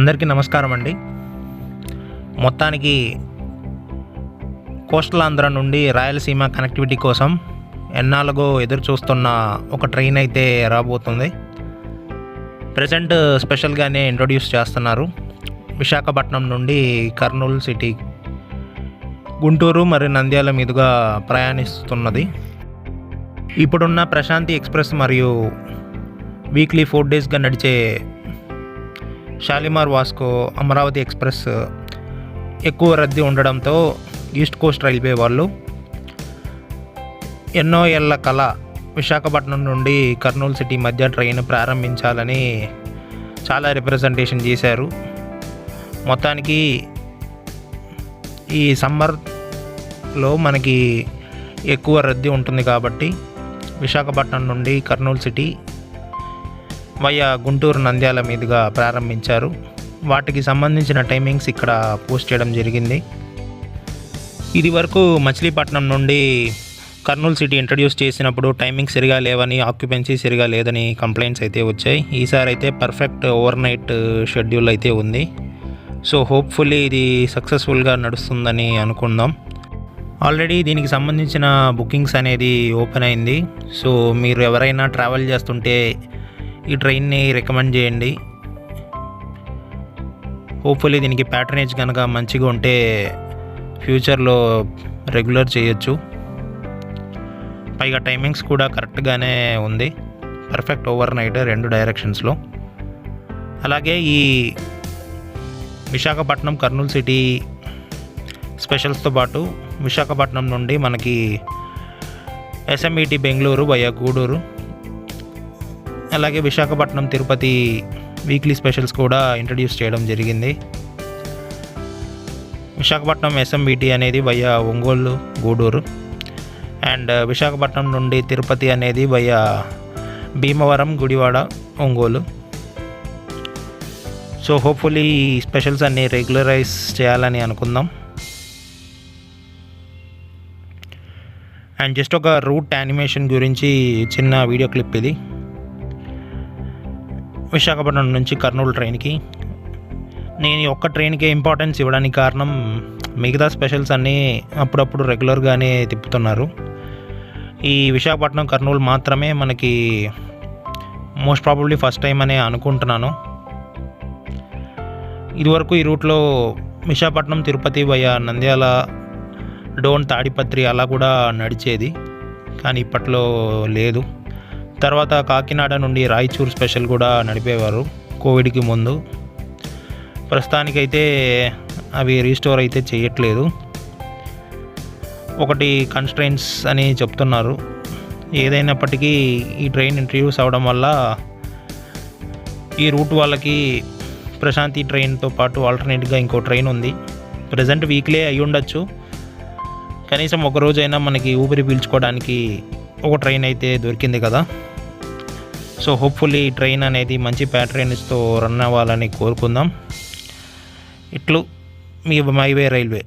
అందరికీ నమస్కారం అండి. మొత్తానికి కోస్టల్ ఆంధ్ర నుండి రాయలసీమ కనెక్టివిటీ కోసం ఎన్నాళ్ళగో ఎదురు చూస్తున్న ఒక ట్రైన్ అయితే రాబోతుంది. ప్రజెంట్ స్పెషల్గానే ఇంట్రొడ్యూస్ చేస్తున్నారు. విశాఖపట్నం నుండి కర్నూలు సిటీ గుంటూరు మరియు నంద్యాల మీదుగా ప్రయాణిస్తున్నది. ఇప్పుడున్న ప్రశాంతి ఎక్స్ప్రెస్ మరియు వీక్లీ ఫోర్ డేస్గా నడిచే షాలిమార్ వాస్కో అమరావతి ఎక్స్ప్రెస్ ఎక్కువ రద్దీ ఉండడంతో ఈస్ట్ కోస్ట్ రైల్వే వాళ్ళు ఎన్నో ఏళ్ళ కళ విశాఖపట్నం నుండి కర్నూలు సిటీ మధ్య ట్రైన్ ప్రారంభించాలని చాలా రిప్రజెంటేషన్ చేశారు. మొత్తానికి ఈ సమ్మర్లో మనకి ఎక్కువ రద్దీ ఉంటుంది కాబట్టి విశాఖపట్నం నుండి కర్నూలు సిటీ వయా గుంటూరు నంద్యాల మీదుగా ప్రారంభించారు. వాటికి సంబంధించిన టైమింగ్స్ ఇక్కడ పోస్ట్ చేయడం జరిగింది. ఇది వరకు మచిలీపట్నం నుండి కర్నూలు సిటీ ఇంట్రడ్యూస్ చేసినప్పుడు టైమింగ్ సరిగా లేవని ఆక్యుపెన్సీ సరిగా లేదని కంప్లైంట్స్ అయితే వచ్చాయి. ఈసారి అయితే పర్ఫెక్ట్ ఓవర్ నైట్ షెడ్యూల్ అయితే ఉంది. సో హోప్ఫుల్లీ ఇది సక్సెస్ఫుల్గా నడుస్తుందని అనుకుందాం. ఆల్రెడీ దీనికి సంబంధించిన బుకింగ్స్ అనేది ఓపెన్ అయింది. సో మీరు ఎవరైనా ట్రావెల్ చేస్తుంటే ఈ ట్రైన్ని రికమెండ్ చేయండి. హోప్ఫుల్లీ దీనికి ప్యాటర్నేజ్ కనుక మంచిగా ఉంటే ఫ్యూచర్లో రెగ్యులర్ చేయొచ్చు. పైగా టైమింగ్స్ కూడా కరెక్ట్గానే ఉంది. పర్ఫెక్ట్ ఓవర్ నైట్ రెండు డైరెక్షన్స్లో అలాగే ఈ విశాఖపట్నం కర్నూలు సిటీ స్పెషల్స్తో పాటు విశాఖపట్నం నుండి మనకి ఎస్ఎంఈటి బెంగళూరు వయా గూడూరు అలాగే విశాఖపట్నం తిరుపతి వీక్లీ స్పెషల్స్ కూడా ఇంట్రడ్యూస్ చేయడం జరిగింది. విశాఖపట్నం ఎస్ఎంబిటి అనేది via Ongole Gudur. And uh, Visakhapatnam నుండి తిరుపతి అనేది via Bhimavaram Gudivada Ongole. So hopefully ఈ స్పెషల్స్ అన్ని రెగ్యులరైజ్ చేయాలని అనుకుందాం. అండ్ జస్ట్ ఒక రూట్ యానిమేషన్ గురించి చిన్న వీడియో క్లిప్ ఇది. విశాఖపట్నం నుంచి కర్నూలు ట్రైన్కి. నేను ఒక్క ట్రైన్కి ఇంపార్టెన్స్ ఇవ్వడానికి కారణం మిగతా స్పెషల్స్ అన్నీ అప్పుడప్పుడు రెగ్యులర్గానే తిప్పుతున్నారు. ఈ విశాఖపట్నం కర్నూలు మాత్రమే మనకి మోస్ట్ ప్రాబబ్లీ ఫస్ట్ టైం అనే అనుకుంటున్నాను. ఇదివరకు ఈ రూట్లో విశాఖపట్నం తిరుపతి వయా నంద్యాల డోన్ తాడిపత్రి అలా కూడా నడిచేది. కానీ ఇప్పట్లో లేదు. తర్వాత కాకినాడ నుండి రాయచూర్ స్పెషల్ కూడా నడిపేవారు కోవిడ్కి ముందు. ప్రస్తుతానికైతే అవి రీస్టోర్ అయితే చేయట్లేదు. ఒకటి కన్స్ట్రైన్స్ అని చెప్తున్నారు. ఏదైనప్పటికీ ఈ ట్రైన్ ఇంట్రడ్యూస్ అవడం వల్ల ఈ రూట్ వాళ్ళకి ప్రశాంతి ట్రైన్తో పాటు ఆల్టర్నేట్గా ఇంకో ట్రైన్ ఉంది. ప్రజెంట్ వీక్లీ అయి ఉండొచ్చు. కనీసం ఒక రోజైనా మనకి ఊపిరి పీల్చుకోవడానికి ఒక ట్రైన్ అయితే దొరికింది కదా. సో హోప్ఫుల్లీ ఈ ట్రైన్ అనేది మంచి ప్యాటర్న్స్తో రన్ అవ్వాలని కోరుకుందాం. ఇట్లు మీ మైవే రైల్వే